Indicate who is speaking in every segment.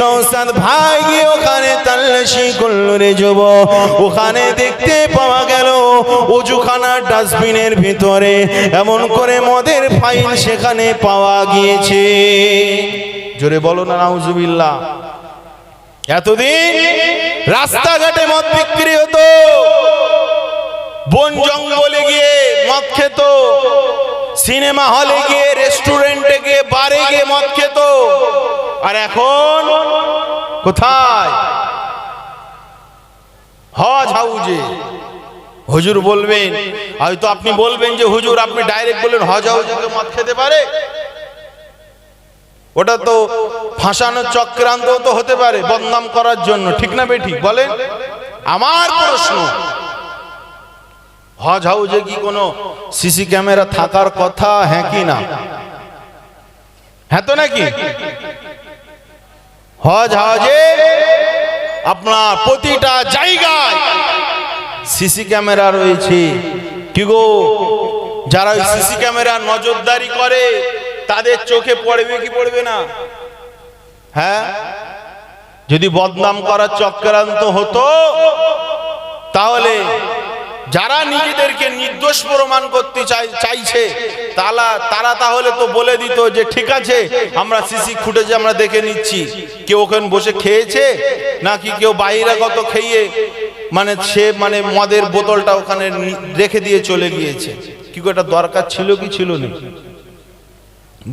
Speaker 1: নৌসাদ ভাই গিয়ে ওখানে তাল্লাশি করল রে যুব ওখানে দেখতে পাওয়া গেল অজুখানার ডাস্টবিনের ভিতরে এমন করে মদের ফাইল সেখানে পাওয়া গিয়েছে। জোরে বলো না, নাউজুবিল্লাহ। এতদিন রাস্তাঘাটে মদ বিক্রি হতো, বন জঙ্গলে গিয়ে মদ খেত, সিনেমা হলে গিয়ে রেস্টুরেন্টে গিয়ে বারে গিয়ে মদ খেত আর এখন কোথায়? হজ হাউজে। হুজুর বলবেন, হয়তো আপনি বলবেন যে, হুজুর, আপনি ডাইরেক্ট বললেন, হজ হাউজে মদ খেতে পারে? ওটা তো ফাঁসানোর চক্রান্ত তো হতে পারে, বদনাম করার জন্য। ঠিক না বেঠিক? বলেন। আমার প্রশ্ন, হজ হাউজে কি কোনো সিসি ক্যামেরা থাকার কথা? হ্যাঁ কি না? হ্যাঁ তো নাকি? হজ হজে আপনার প্রতিটা জায়গায় সিসি ক্যামেরা রয়েছে। কি গো? যারা সিসি ক্যামেরা নজরদারি করে, তাদের চোখে পড়বে কি পড়বে না? হ্যাঁ? যদি বদনাম করার চক্রান্ত হতো, তাহলে যারা নিজেদেরকে নির্দোষ প্রমাণ করতে চাই, চাইছে তারা তারা তাহলে তো বলে দিত যে ঠিক আছে, আমরা সিসি ফুটেজে আমরা দেখে নিচ্ছি। কেউ ওখানে বসে খেয়েছে? নাকি কেউ বাহিরাগত খেয়ে মানে সে মানে মদের বোতলটা ওখানে রেখে দিয়ে চলে গিয়েছে? কি এটা দরকার ছিল কি ছিল না?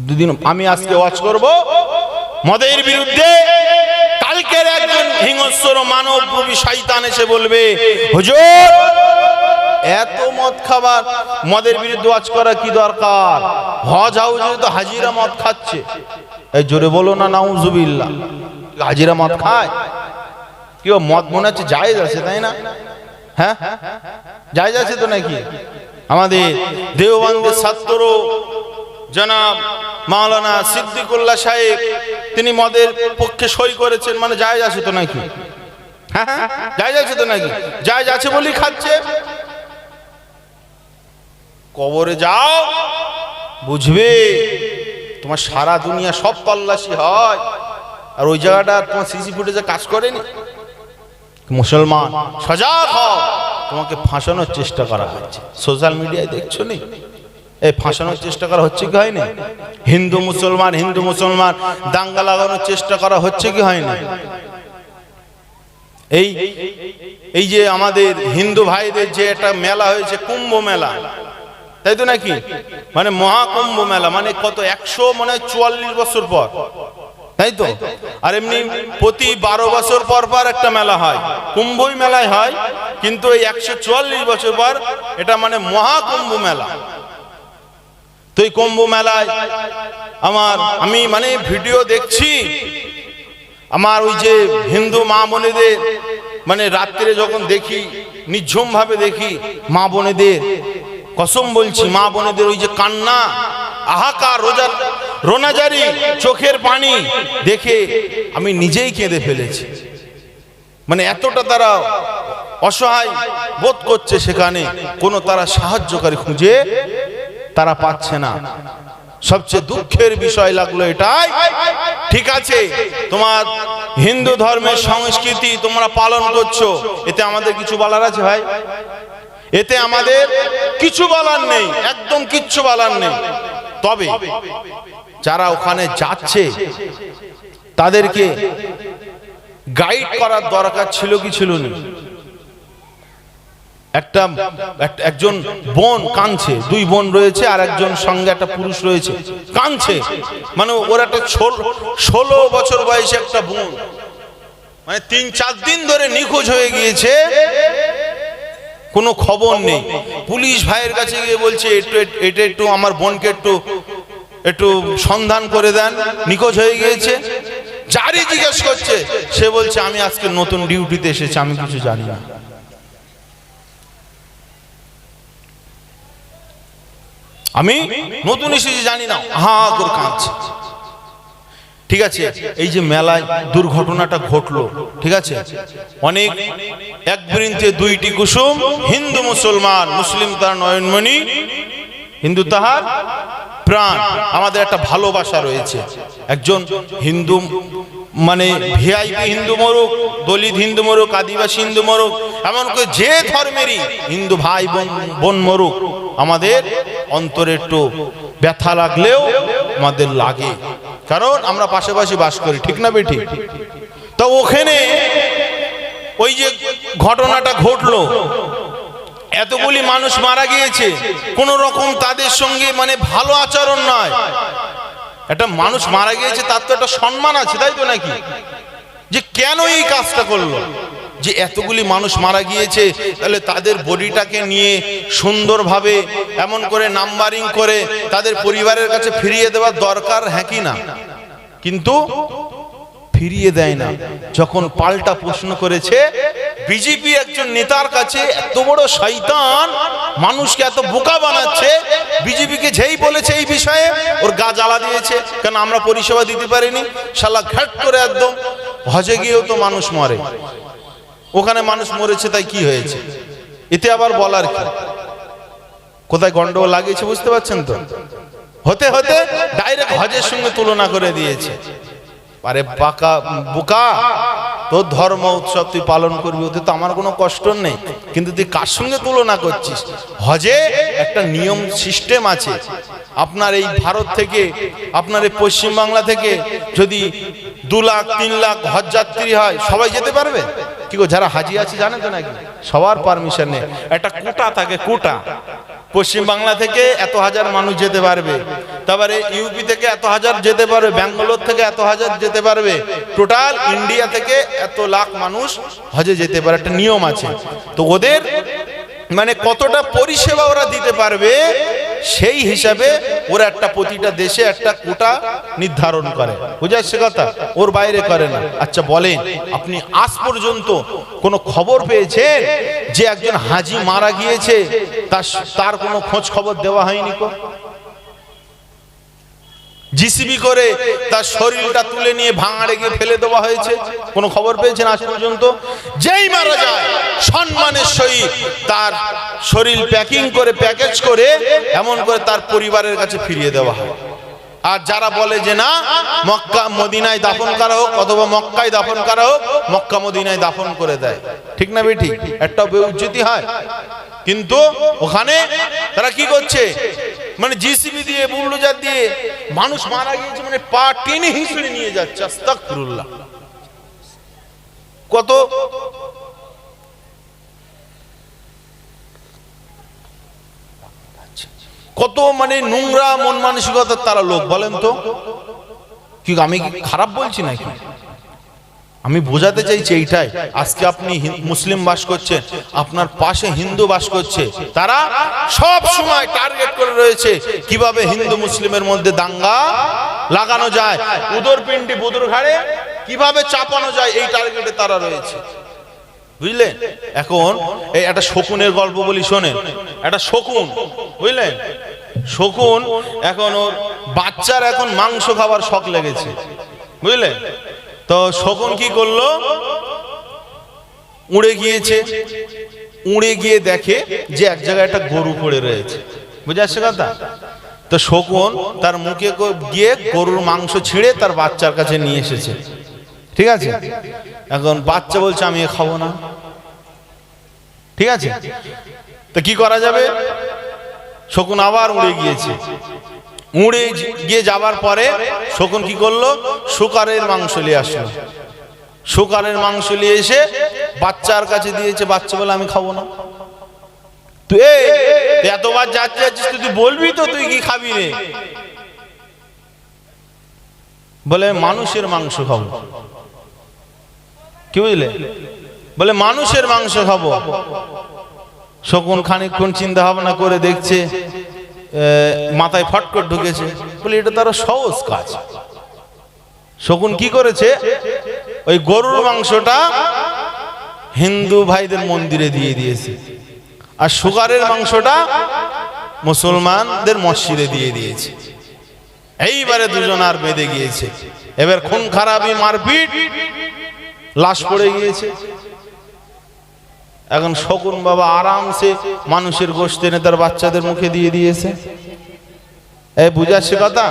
Speaker 1: দুদিন আমি আজকে ওয়াচ করব। মদের বিরুদ্ধে কালকের একজন হিংস্র মানব রূপী শয়তান এসে বলবে, হুজুর এত মদ খাবার মদের বিরুদ্ধে ওয়াচ করা কি দরকার? হজ হাউজে তো হাজিরা মদ খাচ্ছে। এই জোরে বলো না নাউজুবিল্লাহ। হাজিরা মদ খায়? কি মদ মনে হচ্ছে জায়েজ আছে তাই না? হ্যাঁ? জায়েজ আছে তো নাকি? আমাদের দেওবন্দের ছাত্র জনাব মাওলানা সিদ্দিকুল্লাহ সাহেব তিনি মদের পক্ষে সই করেছেন মানে জায়েজ আছে তো নাকি? হ্যাঁ হ্যাঁ, জায়েজ আছে তো নাকি? জায়েজ আছে বলেই খাচ্ছে? কবরে যাও। বুঝবে? তোমার সারা দুনিয়া সব তল্লাশি হয়। আর ওই জায়গাটা তোমার সিসি ফুটেজে কাজ করেনি? মুসলমান, সজাগ হও। তোমাকে ফাঁসানোর চেষ্টা করা হচ্ছে সোশ্যাল মিডিয়ায় দেখছ নি? এই ফাঁসানোর চেষ্টা করা হচ্ছে কি হয়নি? হিন্দু মুসলমান হিন্দু মুসলমান, দাঙ্গা লাগানোর চেষ্টা করা হচ্ছে কি হয়নি? এই এই যে আমাদের হিন্দু ভাইদের যে একটা মেলা হয়েছে, কুম্ভ মেলা তাই তো নাকি? মানে মহাকুম্ভ মেলা মানে কত, একশো মানে চুয়াল্লিশ বছর পর। তাই তো আর এমনি প্রতি বারো বছর পর পর একটা মেলা হয়। কুম্ভই মেলায় হয়, কিন্তু এই একশো চুয়াল্লিশ বছর পর এটা মানে মহাকুম্ভ মেলা। তো এই কুম্ভ মেলায় আমার, আমি মানে ভিডিও দেখছি, আমার ওই যে হিন্দু মা বোনেদের মানে রাত্রে যখন দেখি নিঝুম ভাবে দেখি মা বোনেদের কসম বলছি, মা বোনেদের ওই যে কান্না, আহাকার, রোজা, রোনাজারি, চোখের পানি দেখে আমি নিজেই কেঁদে ফেলেছি। মানে এতটা তারা অসহায় বোধ করছে সেখানে, কোনো তারা সাহায্যকারী খুঁজে তারা পাচ্ছে না। সবচেয়ে দুঃখের বিষয় লাগল এটাই। ঠিক আছে, তোমার হিন্দু ধর্মের সংস্কৃতি তোমরা পালন করছ, এতে আমাদের কিছু বলার আছে ভাই? এতে আমাদের কিছু বলার নেই, একদম কিচ্ছু বলার নেই। তবে যারা ওখানে যাচ্ছে, তাদেরকে গাইড করার দরকার ছিল কি ছিল না? একটা এক- একজন বোন কাঁদছে, দুই বোন রয়েছে আর একজন সঙ্গে একটা পুরুষ রয়েছে। কাঁদছে। মানে ওর একটা ষোলো বছর বয়সে একটা বোন। মানে তিন, চার দিন ধরে নিখোঁজ হয়ে গিয়েছে। কোনো খবর নেই। পুলিশ ভাইয়ের কাছে গিয়ে বলছে, একটু, এটা একটু আমার বোনকে একটু একটু সন্ধান করে দেন। নিখোঁজ হয়ে গিয়েছে। যারই জিজ্ঞেস করছে, সে বলছে, আমি আজকে নতুন ডিউটিতে এসেছি, আমি কিছু জানি না। আমি নতুন এসেছি, জানি না। হা করে কাঁদছে। ঠিক আছে? এই যে মেলায় দুর্ঘটনাটা ঘটলো, ঠিক আছে? অনেক এক বৃন্তে দুইটি কুসুম, হিন্দু, মুসলমান, মুসলিম তার নয়নমণি, হিন্দু তাহার প্রাণ। আমাদের একটা ভালোবাসা রয়েছে। একজন হিন্দু মানে ভিআইপি হিন্দু মরুক, দলিত হিন্দু মরুক, আদিবাসী হিন্দু মরুক এমন করে যে ধর্মেরই হিন্দু ভাই বোন বোন মরুক, আমাদের অন্তরে একটু ব্যথা লাগলেও আমাদের লাগে। কারণ আমরা পাশাপাশি বাস করি, ঠিক না বেঠি? তো ওখানে ওই যে ঘটনাটা ঘটলো, এতগুলি মানুষ মারা গিয়েছে, কোন রকম তাদের সঙ্গে মানে ভালো আচরণ নয়। একটা মানুষ মারা গিয়েছে, তার তো একটা সম্মান আছে, তাই তো নাকি? যে কেন এই কাজটা করল? যে এতগুলি মানুষ মারা গিয়েছে, তাহলে তাদের বডিটাকে নিয়ে সুন্দরভাবে এমন করে নাম্বারিং করে তাদের পরিবারের কাছে ফিরিয়ে দেওয়ার দরকার হ্যাঁ কি না? কিন্তু ফিরিয়ে দেয় না। যখন পাল্টা প্রশ্ন করেছে বিজেপি একজন নেতার কাছে এত বড় শৈতান মানুষকে এত বোকা বানাচ্ছে বিজেপিকে যেই বলেছে এই বিষয়ে, ওর গা জ্বালা দিয়েছে। কেন আমরা পরিষেবা দিতে পারিনি? শালা ঘাট করে একদম, হজে গিয়েও তো মানুষ মরে। ওখানে মানুষ মরেছে, তাই কি হয়েছে? এতে আবার বলার কি? কোথায় গন্ডগোল লাগিয়েছে বুঝতে পারছেন তো? হতে হতে ডাইরেক্ট হজের সঙ্গে তুলনা করে দিয়েছে। আরে বাকা বোকা, তোর ধর্ম উৎসব তুই পালন করবি, ওতে তো আমার কোনো কষ্ট নেই। কিন্তু তুই কার সঙ্গে তুলনা করছিস? হজে একটা নিয়ম সিস্টেম আছে। আপনার এই ভারত থেকে, আপনার এই পশ্চিমবাংলা থেকে যদি দু লাখ, তিন লাখ হজ যাত্রী হয়, সবাই যেতে পারবে? কি গো, যারা হাজি আছে জানেন তো নাকি? সবার পারমিশন নেই। একটা কোটা থাকে, কোটা। পশ্চিম বাংলা থেকে এত হাজার মানুষ যেতে পারবে। তারপরে ইউপি থেকে এত হাজার যেতে পারবে, ব্যাঙ্গালোর থেকে এত হাজার যেতে পারবে। টোটাল ইন্ডিয়া থেকে এত লাখ মানুষ হজে যেতে পারে, একটা নিয়ম আছে। তো ওদের মানে কতটা পরিষেবা ওরা দিতে পারবে সেই হিসাবে ওরা একটা প্রতিটা দেশে একটা কোটা নির্ধারণ করে। বুঝে আসছে কথা? ওর বাইরে করে না। আচ্ছা বলেন, আপনি আজ পর্যন্ত কোনো খবর পেয়েছেন যে একজন হাজি মারা গিয়েছে, তার তার কোনো খোঁজ খবর দেওয়া হয়নি কো? জিসিবি করে তার শরীরটা তুলে নিয়ে ভাঙাড়ে গিয়ে ফেলে দেওয়া হয়েছে। কোনো খবর পেয়েছেন আজ পর্যন্ত? যেই মারা যায়, সম্মানের সহিত তার শরীর প্যাকিং করে, প্যাকেজ করে, এমন করে তার পরিবারের কাছে ফিরিয়ে দেওয়া হয়। আর যারা বলে যে না, মক্কা, মদিনায় দাফন করা হোক অথবা মক্কায় দাফন করা হোক, মক্কা, মদিনায় দাফন করে দেয়। ঠিক না বেটি একটা বেউজ্জতি হয়। কিন্তু ওখানে তারা কি করছে? মানে জিসিবি দিয়ে বুলডোজার দিয়ে মানুষ মারা গিয়েছে মানে পা টেনে হিসড়ে নিয়ে যাচ্ছে, আস্তাগফিরুল্লাহ। কত? কত মানে নোংরা, মন মানসিকতার তারা লোক, বলেন তো। কি আমি খারাপ বলছি নাকি? আমি বোঝাতে চাইছি এইটাই। আজকে আপনি মুসলিম বাস করছেন, আপনার পাশে হিন্দু বাস করছে। তারা সব সময় টার্গেট করে রয়েছে, কীভাবে হিন্দু মুসলিমের মধ্যে দাঙ্গা লাগানো যায় উদর পিণ্ডি বুদুর ঘাড়ে কীভাবে চাপানো যায়, এই টার্গেটে তারা রয়েছে। বুঝলেন? এখন এই একটা শকুনের গল্প বলি, শোনেন। একটা শকুন, বুঝলেন? শকুন, এখন ওর বাচ্চার এখন মাংস খাবার শখ লেগেছে। বুঝলেন? তো শকুন কি করল? উড়ে গিয়েছে। উড়ে গিয়ে দেখে যে এক জায়গায় একটা গরু পড়ে রয়েছে। বুঝে আসছে কথা? তো শকুন তার মুখে গিয়ে গরুর মাংস ছিঁড়ে তার বাচ্চার কাছে নিয়ে এসেছে। ঠিক আছে? এখন বাচ্চা বলছে, আমি খাব না। ঠিক আছে? তো কি করা যাবে? শকুন আবার উড়ে গিয়েছে। উড়ে গিয়ে যাবার পরে শকুন কি করল? শুকারের মাংস নিয়ে আসলো। শুকারের মাংস নিয়ে এসে বাচ্চার কাছে দিয়েছে, বাচ্চা বলে আমি খাব না। তুই এতবার যাচ্ছি, যাচ্ছিস তুই বলবি তো, তুই কি খাবি রে? বলে, মানুষের মাংস খাব। কি বুঝলে? বলে, মানুষের মাংস খাব। শকুন খানিকক্ষণ চিন্তা ভাবনা করে দেখছে মাথায় ফটকট ঢুকেছে। বলে, এটা তার সহজ কাজ। শকুন কি করেছে? ওই গরুর মাংসটা হিন্দু ভাইদের মন্দিরে দিয়ে দিয়েছে। আর সুগারের মাংসটা মুসলমানদের মসজিদে দিয়ে দিয়েছে। এইবারে দুজন আর বেঁধে গিয়েছে। এবার খুন খারাপি মারপিট, লাশ পড়ে গিয়েছে। এখন শকুন বাবা আরামসে মানুষের গোষ্ঠ এনে তার বাচ্চাদের মুখে দিয়ে দিয়েছে। এই বুঝাচ্ছে কথা?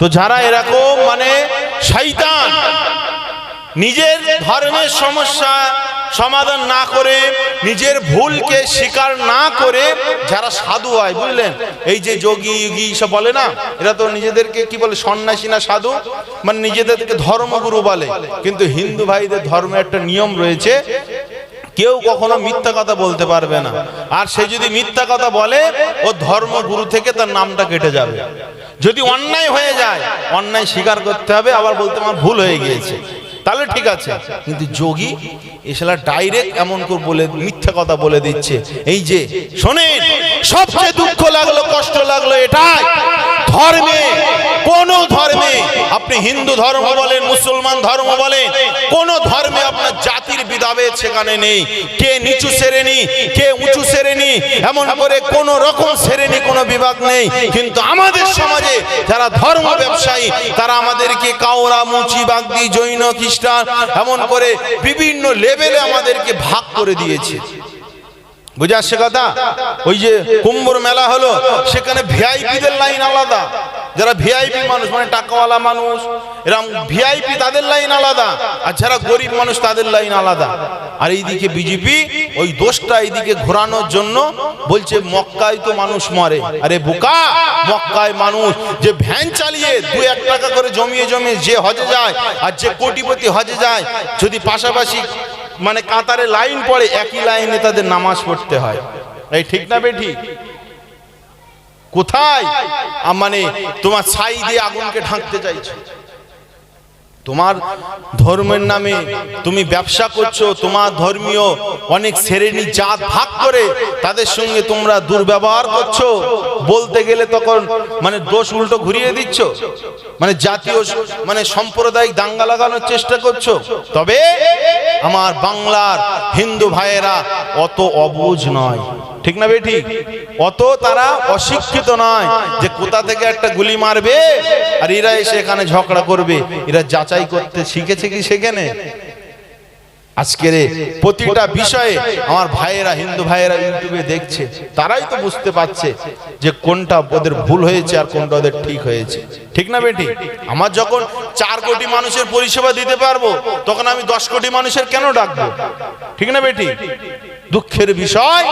Speaker 1: তো যারা এরকম মানে শৈতান নিজের ধর্মের সমস্যা সমাধান না করে, নিজের ভুলকে স্বীকার না করে যারা সাধু হয়, বুঝলেন? এই যে যোগী যোগী সব বলে না? এরা তো নিজেদেরকে কি বলে, সন্ন্যাসী না সাধু? মানে নিজেদেরকে ধর্মগুরু বলে। কিন্তু হিন্দু ভাইদের ধর্মে একটা নিয়ম রয়েছে কেউ কখনো মিথ্যা কথা বলতে পারবে না। আর সে যদি মিথ্যা কথা বলে, ও ধর্মগুরু থেকে তার নামটা কেটে যাবে। যদি অন্যায় হয়ে যায়, অন্যায় স্বীকার করতে হবে, আবার বলতে আমার ভুল হয়ে গিয়েছে। তাহলে ঠিক আছে। কিন্তু যোগী এসলা ডাইরেক্ট এমন করে বলে, মিথ্যা কথা বলে দিচ্ছে। এই যে, শোনেন, সবচেয়ে দুঃখ লাগল, কষ্ট লাগল এটাই। ধর্মে, কোন ধর্মে, আপনি হিন্দু ধর্ম বলেন, মুসলমান ধর্ম বলেন, কোন ধর্মে আপনার জাতির বিধাভেদ সেখানে নেই। কে নিচু শ্রেণি কে উঁচু শ্রেণি এমন করে কোন রকম শ্রেণি কোনো বিভাগ নেই। কিন্তু আমাদের সমাজে যারা ধর্ম ব্যবসায়ী, তারা আমাদেরকে কাওরা, মুচি, বাগদি, জৈন, খ্রিস্টান, এমন করে বিভিন্ন লেভেলে আমাদেরকে ভাগ করে দিয়েছে। বুঝে আসছে কথা? ওই যে কুম্ভর মেলা হলো, সেখানে ভিআইপিদের লাইন আলাদা। যারা ভিআইপি মানুষ মানে টাকাওয়ালা মানুষ এরকম ভিআইপি তাদের লাইন আলাদা, আর যারা গরিব মানুষ তাদের লাইন আলাদা। আর এইদিকে বিজেপি ওই দোষটা এইদিকে ঘোরানোর জন্য বলছে, মক্কায় তো মানুষ মরে। আরে বোকা, মক্কায় মানুষ, যে ভ্যান চালিয়ে দু এক টাকা করে জমিয়ে জমিয়ে যে হজে যায়, আর যে কোটিপতি হজে যায়, যদি পাশাপাশি মানে কাতারে লাইন পড়ে, একই লাইনে তাদের নামাজ পড়তে হয়। এই ঠিক না বেঠি? কোথায়? মানে তোমার ছাই দিয়ে আগুনকে ঢাকতে চাইছো। তোমার ধর্মের নামে তুমি ব্যবসা করছ, তোমার ধর্মীয় অনেক শ্রেণি জাত ভাগ করে তাদের সঙ্গে তোমরা দুর্ব্যবহার করছ। বলতে গেলে তখন মানে দোষ উল্টো ঘুরিয়ে দিচ্ছ। মানে জাতীয় মানে সাম্প্রদায়িক দাঙ্গা লাগানোর চেষ্টা করছ। তবে আমার বাংলার হিন্দু ভাইয়েরা অত অবুঝ নয়। ঠিক না বেঠি? অত তারা অশিক্ষিত নয় যে কোথা থেকে একটা গুলি মারবে আর এরা এসে এখানে ঝগড়া করবে। এরা যাচাই করতে শিখেছে কি সেখানে? আজকের প্রতিটা বিষয়ে আমার ভাইয়েরা, হিন্দু ভাইয়েরা ইউটিউবে দেখছে। তারাই তো বুঝতে পারছে যে কোনটা ওদের ভুল হয়েছে আর কোনটা ওদের ঠিক হয়েছে। ঠিক না বেটি আমার যখন চার কোটি মানুষের পরিষেবা দিতে পারব, তখন আমি দশ কোটি মানুষের কেন ডাকবো? ঠিক না বেটি দুঃখের বিষয়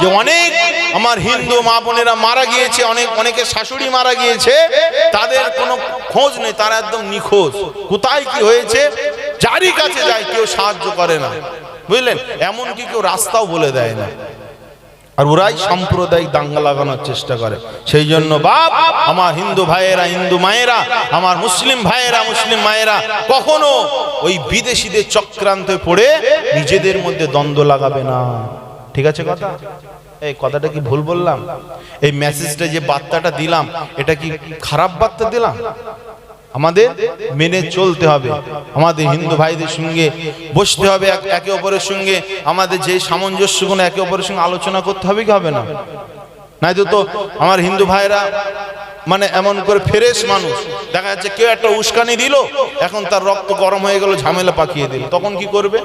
Speaker 1: যে অনেক আমার হিন্দু মা বোনেরা মারা গিয়েছে, অনেক, অনেকে শাশুড়ি মারা গিয়েছে, তাদের কোনো খোঁজ নেই, তারা একদম নিখোঁজ। কোথায় কি হয়েছে? যারই কাছে যায়, কেউ সাহায্য করে না। বুঝলেন? এমনকি কেউ রাস্তাও বলে দেয় না। আর ওরাই সাম্প্রদায়িক দাঙ্গা লাগানোর চেষ্টা করে। সেই জন্য বাপ, আমার হিন্দু ভাইয়েরা, হিন্দু মায়েরা, আমার মুসলিম ভাইয়েরা, মুসলিম মায়েরা, কখনো ওই বিদেশিদের চক্রান্তে পড়ে নিজেদের মধ্যে দ্বন্দ্ব লাগাবে না। ঠিক আছে কথা? এই কথাটা কি ভুল বললাম? এই মেসেজটা যে বার্তাটা দিলাম, এটা কি খারাপ বার্তা দিলাম? আমাদের মেনে চলতে হবে। আমাদের হিন্দু ভাইদের সঙ্গে বসতে হবে একে অপরের সঙ্গে। আমাদের যে সামঞ্জস্যগুলো একে অপরের সঙ্গে আলোচনা করতে হবে কি হবে না? নাই তো আমার হিন্দু ভাইরা মানে এমন করে ফ্রেশ মানুষ। দেখা যাচ্ছে কেউ একটা উস্কানি দিল, এখন তার রক্ত গরম হয়ে গেল, ঝামেলা পাকিয়ে দিল। তখন কি করবে?